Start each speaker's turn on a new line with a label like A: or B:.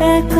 A: É